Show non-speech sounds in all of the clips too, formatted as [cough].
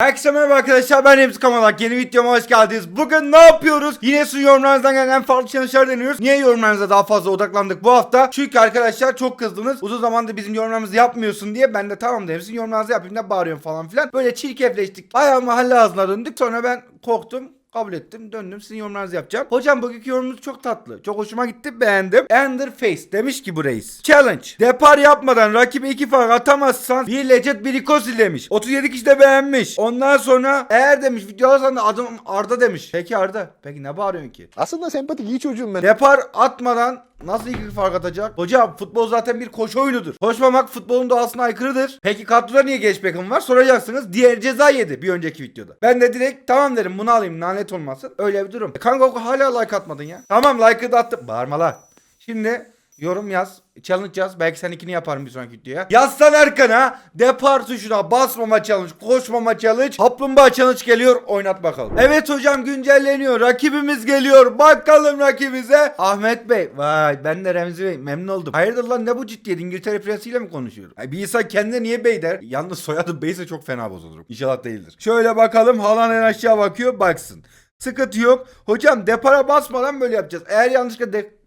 Herkese merhaba arkadaşlar ben Remzi Kamalak yeni videoma hoş geldiniz. Bugün ne yapıyoruz? Yine sizin yorumlarınızdan gelen en farklı challenge'lar deniyoruz. Niye yorumlarınıza daha fazla odaklandık bu hafta? Çünkü arkadaşlar çok kızdınız. Uzun zamandır bizim yorumlarımızı yapmıyorsun diye ben de tamam dedim sizin yorumlarınızı yapayım ne bağırıyorum falan filan. Böyle çirkefleştik. Bayağı mahalle ağzına döndük. Sonra ben korktum. Kabul ettim. Döndüm. Sizin yorumlarınızı yapacağım. Hocam bugünkü yorumunuz çok tatlı. Çok hoşuma gitti. Beğendim. Ender Face demiş ki bu reis. Challenge. Depar yapmadan rakibe iki fark atamazsan bir legit bir ikosil demiş. 37 kişi de beğenmiş. Ondan sonra eğer demiş video alırsan da adım Arda demiş. Peki Arda. Peki ne bağırıyorsun ki? Aslında sempatik iyi çocuğum ben. Depar atmadan nasıl iki fark atacak? Hocam futbol zaten bir koşu oyunudur. Koşmamak futbolun doğasına aykırıdır. Peki kadroda niye geç Beckham var? Soracaksınız. Diğer ceza yedi bir önceki videoda. Ben de direkt tamam derim bunu alayım lanet olmasın. Öyle bir durum. E, kanka hala like atmadın ya. Tamam like'ı da attım. Bağırma la. Şimdi yorum yaz. Challenge yaz. Belki sen ikini yaparım bir sonraki videoya. Yazsan arkana. Depar tuşuna basmama challenge. Koşmama challenge. Kaplumbağa challenge geliyor. Oynat bakalım. Evet hocam güncelleniyor. Rakibimiz geliyor. Bakalım rakibimize. Ahmet Bey. Vay ben de Remzi Bey. Memnun oldum. Hayırdır lan ne bu ciddiyet? İngiltere prensiyle mi konuşuyorum? Ay, bir insan kendine niye bey der? Yalnız soyadı beyse çok fena bozulurum. İnşallah değildir. Şöyle bakalım. Halan en aşağı bakıyor. Baksın. Sıkıntı yok. Hocam depara basmadan böyle yapacağız. Eğer yanlışlıkla de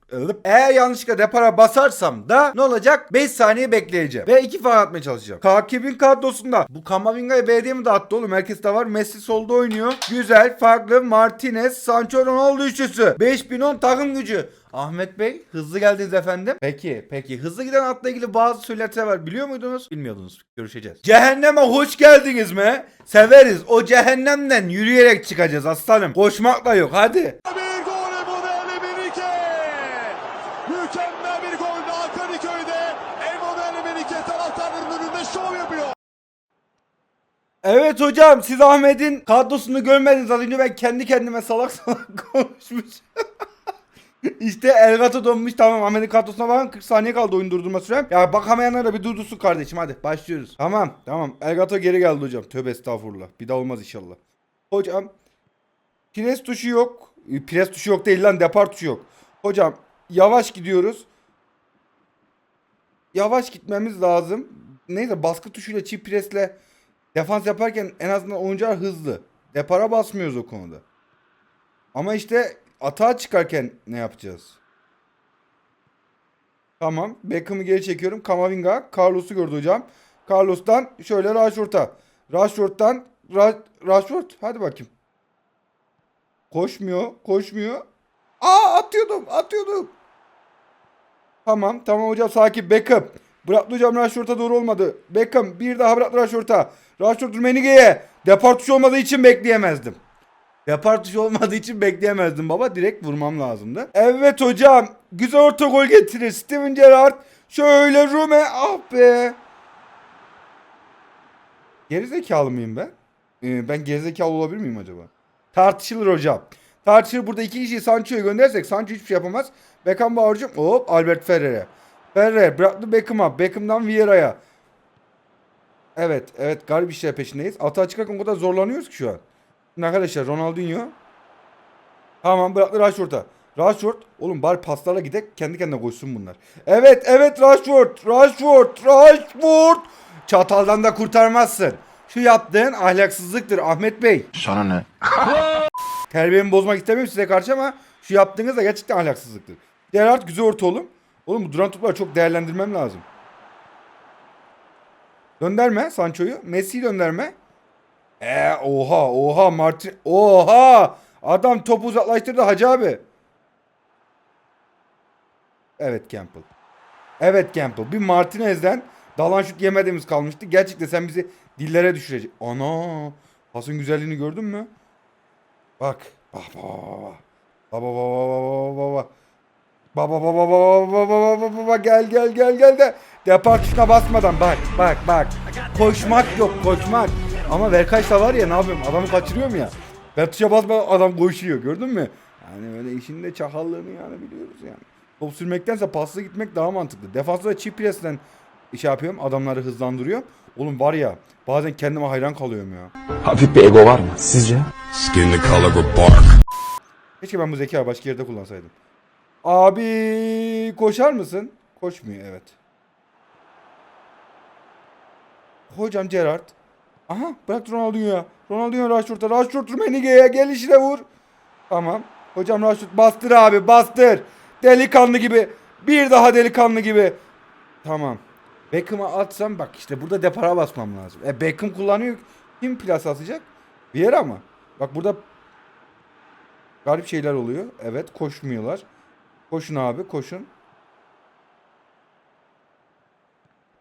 eğer yanlışlıkla depara basarsam da ne olacak? 5 saniye bekleyeceğim. Ve 2 falan atmaya çalışacağım. Takibin kadrosunda. Bu Kamavinga'ya belediye mi dağıttı oğlum? Herkes de var. Messi solda oynuyor. Güzel. Farklı. Martinez. Sancho Ronaldo üçlüsü. 5010 takım gücü. Ahmet Bey hızlı geldiniz efendim. Peki peki hızlı giden atla ilgili bazı söylentiler var biliyor muydunuz? Bilmiyordunuz. Görüşeceğiz. Cehenneme hoş geldiniz mi? Severiz. O cehennemden yürüyerek çıkacağız aslanım. Koşmakla yok hadi. Bir Evet hocam siz Ahmet'in kadrosunu görmediniz az önce ben kendi kendime salak [laughs] salak konuşmuş. [laughs] işte Elgato donmuş tamam Ahmet'in kadrosuna bakın 40 saniye kaldı oyun durdurma sürem. Ya bakamayanlar da bir durdursun kardeşim hadi başlıyoruz. Tamam tamam Elgato geri geldi hocam tövbe estağfurullah bir daha olmaz inşallah. Hocam pres tuşu yok. E, Pres tuşu yok değil lan depar tuşu yok. Hocam yavaş gidiyoruz. Yavaş gitmemiz lazım. Neyse baskı tuşuyla çift presle defans yaparken en azından oyuncular hızlı. Depara basmıyoruz o konuda. Ama işte atağa çıkarken ne yapacağız? Tamam. Beckham'ı geri çekiyorum. Kamavinga. Carlos'u gördü hocam. Carlos'tan şöyle Rashford'a. Rashford'dan Ra Rashford. Hadi bakayım. Koşmuyor. Koşmuyor. Aa atıyordum. Atıyordum. Tamam. Tamam hocam sakin. Beckham. Bıraktı hocam Rashford'a doğru olmadı. Beckham bir daha bıraktı Rashford'a. Rashford Rummenigge'ye. Depar tuşu olmadığı için bekleyemezdim. Depar tuşu olmadığı için bekleyemezdim baba. Direkt vurmam lazımdı. Evet hocam. Güzel orta gol getirir. Steven Gerrard. Şöyle Rume. Ah be. Gerizekalı mıyım ben? Ee, ben gerizekalı olabilir miyim acaba? Tartışılır hocam. Tartışılır. Burada iki kişiyi Sancho'ya göndersek Sancho hiçbir şey yapamaz. Beckham bağıracak. Hop Albert Ferrer'e. Ferrer bıraktı Beckham'a. Beckham'dan Vieira'ya. Evet, evet garip işler peşindeyiz. Atağa çıkarken o kadar zorlanıyoruz ki şu an. Şimdi arkadaşlar Ronaldinho. Tamam bıraktı Rashford'a. Rashford. Oğlum bari paslarla gidek kendi kendine koşsun bunlar. Evet evet Rashford. Rashford. Rashford. Çataldan da kurtarmazsın. Şu yaptığın ahlaksızlıktır Ahmet Bey. Sana ne? [laughs] Terbiyemi bozmak istemiyorum size karşı ama şu yaptığınız da gerçekten ahlaksızlıktır. Gerard güzel orta oğlum. Oğlum bu duran topları çok değerlendirmem lazım. Gönderme Sancho'yu. Messi'yi gönderme. Eee oha oha Martin. Oha. Adam topu uzaklaştırdı Hacı abi. Evet Campbell. Evet Campbell. Bir Martinez'den dalan şut yemediğimiz kalmıştı. Gerçekten sen bizi dillere düşürecek. Ana. Pasın güzelliğini gördün mü? Bak. Bak bak bak. Baba baba baba baba. Baba baba baba baba baba baba gel gel gel gel de depar tuşuna basmadan bak bak bak. Koşmak yok koşmak. Ama Verkaç da var ya ne yapayım adamı kaçırıyorum ya. Ben tuşa basmadan adam koşuyor gördün mü? Yani öyle işin de çakallığını yani biliyoruz yani. Top sürmektense paslı gitmek daha mantıklı. Defansta da çift presle şey yapıyorum adamları hızlandırıyor. Oğlum var ya bazen kendime hayran kalıyorum ya. Hafif bir ego var mı sizce? Skin the color of bark. Keşke ben bu zekayı başka yerde kullansaydım. Abi koşar mısın? Koşmuyor evet. Hocam Gerard. Aha bırak Ronaldinho'ya. Ronaldinho Rashford'a. Rashford Rummenigge'ye gelişine vur. Tamam. Hocam Rashford bastır abi bastır. Delikanlı gibi. Bir daha delikanlı gibi. Tamam. Beckham'a atsam bak işte burada depara basmam lazım. E Beckham kullanıyor. Kim plas atacak? Vieira mı? Bak burada garip şeyler oluyor. Evet koşmuyorlar. Koşun abi koşun.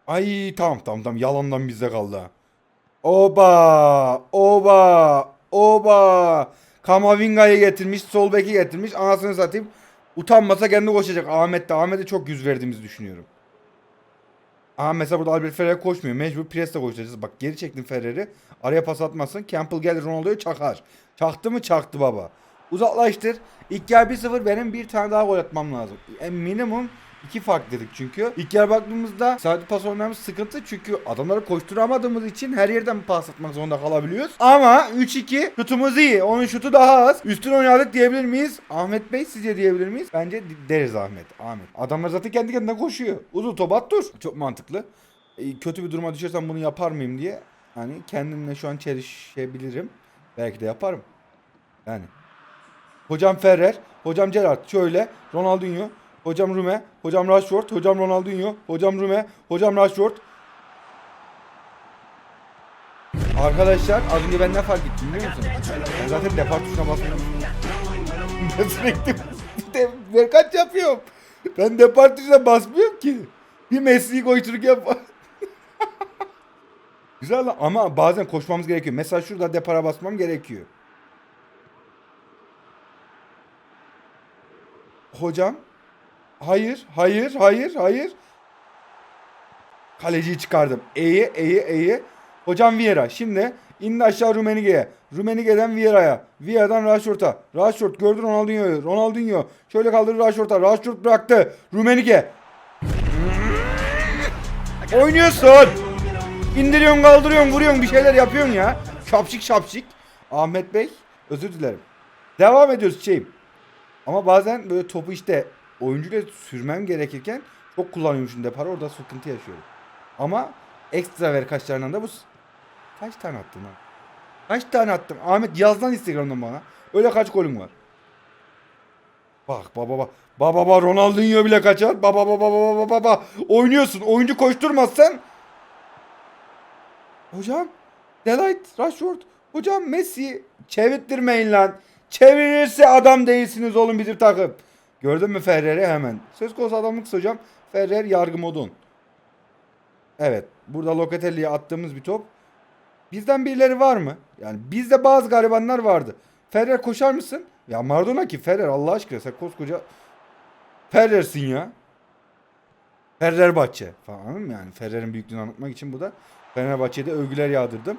Ay tamam tamam tamam yalandan bizde kaldı. Oba! Oba! Oba! Kamavinga'yı getirmiş, sol beki getirmiş. Anasını satayım. Utanmasa kendi koşacak. Ahmet de Ahmet'e çok yüz verdiğimizi düşünüyorum. Aha mesela burada Albert Ferrer koşmuyor. Mecbur presle koşacağız. Bak geri çektim Ferrer'i. Araya pas atmasın. Campbell gelir Ronaldo'yu çakar. Çaktı mı çaktı baba. Uzaklaştır. İlk yer 1-0 benim bir tane daha gol atmam lazım. E, minimum iki fark dedik çünkü. İlk yer baktığımızda sadece pas oynamamız sıkıntı. Çünkü adamları koşturamadığımız için her yerden pas atmak zorunda kalabiliyoruz. Ama 3-2 şutumuz iyi. Onun şutu daha az. Üstün oynadık diyebilir miyiz? Ahmet Bey sizce diyebilir miyiz? Bence deriz Ahmet. Ahmet. Adamlar zaten kendi kendine koşuyor. Uzun top at dur. Çok mantıklı. E, kötü bir duruma düşersem bunu yapar mıyım diye. Hani kendimle şu an çelişebilirim. Belki de yaparım. Yani. Hocam Ferrer, hocam Gerrard şöyle, Ronaldinho, hocam Rume, hocam Rashford, hocam Ronaldinho, hocam Rume, hocam Rashford. Arkadaşlar az önce ben ne fark ettim biliyor musun? Ben zaten depar tuşuna basmıyorum. [laughs] ben sürekli de, verkaç yapıyorum. Ben depar tuşuna basmıyorum ki. Bir Messi'yi koştururken fa- [laughs] Güzel ama bazen koşmamız gerekiyor. Mesela şurada depara basmam gerekiyor. Hocam. Hayır, hayır, hayır, hayır. Kaleciyi çıkardım. E'yi, E'yi, E'yi. Hocam Vieira. Şimdi indi aşağı Rumenige'ye. Rumenige'den Vieira'ya. Vieira'dan Rashford'a. Rashford gördü Ronaldinho'yu. Ronaldinho. Şöyle kaldırdı Rashford'a. Rashford bıraktı. Rumenige. Oynuyorsun. İndiriyorsun, kaldırıyorsun, vuruyorsun, bir şeyler yapıyorsun ya. Şapşik şapşik. Ahmet Bey, özür dilerim. Devam ediyoruz şeyim. Ama bazen böyle topu işte oyuncuyla sürmem gerekirken çok kullanıyormuşum depar orada sıkıntı yaşıyorum. Ama ekstra ver kaçlarından da bu... Kaç tane attın lan? Kaç tane attım? Ahmet yaz lan Instagram'dan bana. Öyle kaç golün var? Bak baba baba. Baba baba Ronaldinho bile kaçar. Baba baba baba baba baba. Oynuyorsun. Oyuncu koşturmazsan. Hocam. Delight. Rashford. Hocam Messi. Çevirttirmeyin lan. Çevirirse adam değilsiniz oğlum bizim takım. Gördün mü Ferrer'i hemen. Söz konusu adamlık hocam. Ferrer yargı modun. Evet. Burada Locatelli'ye attığımız bir top. Bizden birileri var mı? Yani bizde bazı garibanlar vardı. Ferrer koşar mısın? Ya Maradona ki Ferrer Allah aşkına sen koskoca Ferrer'sin ya. Ferrerbahçe falan mı yani? Ferrer'in büyüklüğünü anlatmak için bu da Fenerbahçe'de övgüler yağdırdım.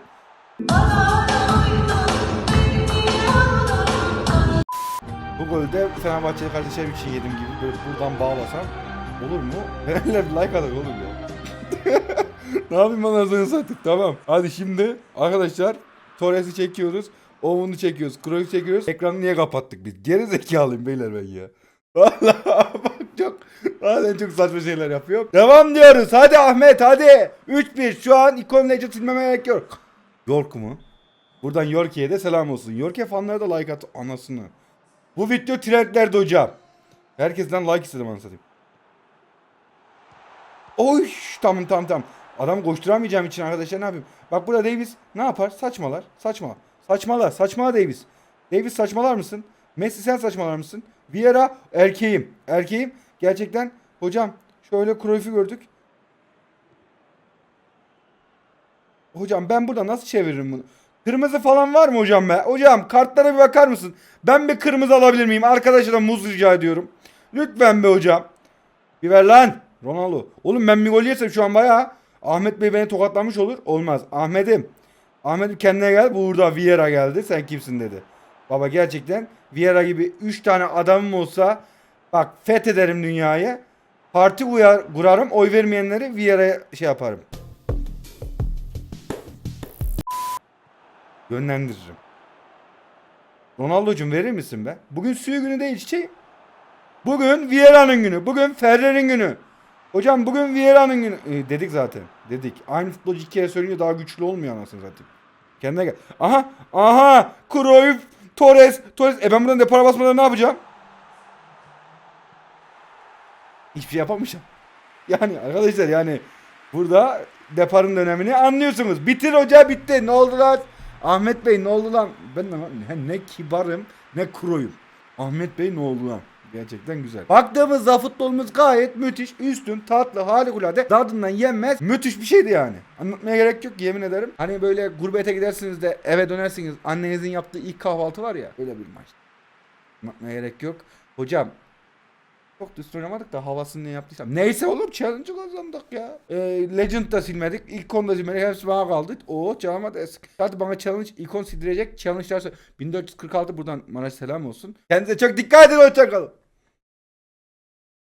Bu golü de Fenerbahçeli kardeşlerim için yedim gibi böyle buradan bağlasam olur mu? [laughs] Fenerler bir like atar olur ya. [laughs] ne yapayım ben anasını sattık tamam. Hadi şimdi arkadaşlar Torres'i çekiyoruz. Owen'u çekiyoruz. Kroos'u çekiyoruz. Ekranı niye kapattık biz? Geri zekalıyım beyler ben ya. [laughs] Vallahi bak çok bazen çok saçma şeyler yapıyorum. Devam diyoruz. Hadi Ahmet hadi. 3-1 şu an ikon legend silmeme gerek yok. York mu? Buradan Yorki'ye de selam olsun. Yorki'ye fanlara da like at anasını. Bu video trendlerde hocam. Herkesten like istedim anasını. Oy tamam tamam tamam. Adam koşturamayacağım için arkadaşlar ne yapayım? Bak burada Davis ne yapar? Saçmalar. Saçma. Saçmalar. Saçmala Davis. Davis saçmalar mısın? Messi sen saçmalar mısın? Vieira erkeğim. Erkeğim. Gerçekten hocam şöyle Cruyff'u gördük. Hocam ben burada nasıl çeviririm bunu? Kırmızı falan var mı hocam be? Hocam kartlara bir bakar mısın? Ben bir kırmızı alabilir miyim? Arkadaşa da muz rica ediyorum. Lütfen be hocam. Bir ver lan. Ronaldo. Oğlum ben bir gol yersem şu an bayağı Ahmet Bey beni tokatlamış olur. Olmaz. Ahmet'im. Ahmet'im kendine gel. Burada Vieira geldi. Sen kimsin dedi. Baba gerçekten Vieira gibi 3 tane adamım olsa bak fethederim dünyayı. Parti uyar, kurarım. Oy vermeyenleri Vieira'ya şey yaparım. Yönlendiririm. Ronaldo'cum verir misin be? Bugün suyu günü değil çiçeğim. Bugün Vieira'nın günü. Bugün Ferrer'in günü. Hocam bugün Vieira'nın günü. E, dedik zaten. Dedik. Aynı futbolcu iki kere söyleyince daha güçlü olmuyor anasını zaten. Kendine gel. Aha. Aha. Cruyff. Torres. Torres. E ben buradan depara basmadan ne yapacağım? Hiçbir şey yapamayacağım. Yani arkadaşlar yani burada deparın önemini anlıyorsunuz. Bitir hoca bitti. Ne oldu lan? Ahmet Bey ne oldu lan? Ben ne, ne kibarım ne kuruyum. Ahmet Bey ne oldu lan? Gerçekten güzel. Baktığımızda futbolumuz gayet müthiş, üstün, tatlı, harikulade. Tadından yenmez. Müthiş bir şeydi yani. Anlatmaya gerek yok yemin ederim. Hani böyle gurbete gidersiniz de eve dönersiniz. Annenizin yaptığı ilk kahvaltı var ya. Öyle bir maç. Anlatmaya gerek yok. Hocam çok düz oynamadık da havasını ne yaptıysam. Neyse oğlum challenge'ı kazandık ya. Ee, Legend da silmedik. İlkon da silmedik. Hepsi bana kaldı. Oo canıma desk. Hadi bana challenge ikon sildirecek. Challenge'lar sor- 1446 buradan bana selam olsun. Kendinize çok dikkat edin. Hoşçakalın.